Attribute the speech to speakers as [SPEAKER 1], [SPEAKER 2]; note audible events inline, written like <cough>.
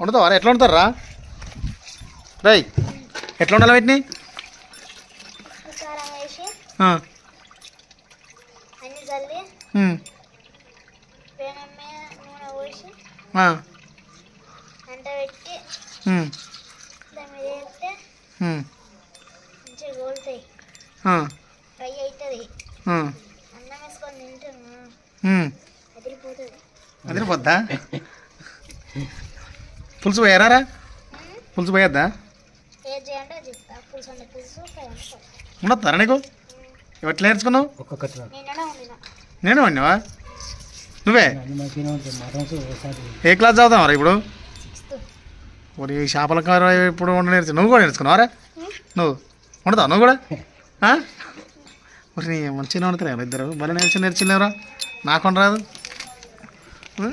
[SPEAKER 1] వండుతావా? ఎట్లా వండుతారా రై ఎట్లా ఉండాలి వీటిని?
[SPEAKER 2] కారం <laughs>
[SPEAKER 1] పులుసు పోయారా పులుసు పోయొద్దా. ఉండొస్తారా నీకు? ఎట్లా నేర్చుకున్నావు? నేను వండినావా? నువ్వే? ఏ క్లాస్ చదువుతావరా ఇప్పుడు? మరి ఈ చేపల కూర ఇప్పుడు వండ నేర్చు నువ్వు కూడా నేర్చుకున్నావారా నువ్వు? వండుతావు నువ్వు కూడా? ఆ? మరి నీ మంచిగా వండుతారా ఇద్దరు. భలే నేర్చి నేర్చులేవరా నాకు వండరాదు. ఆ?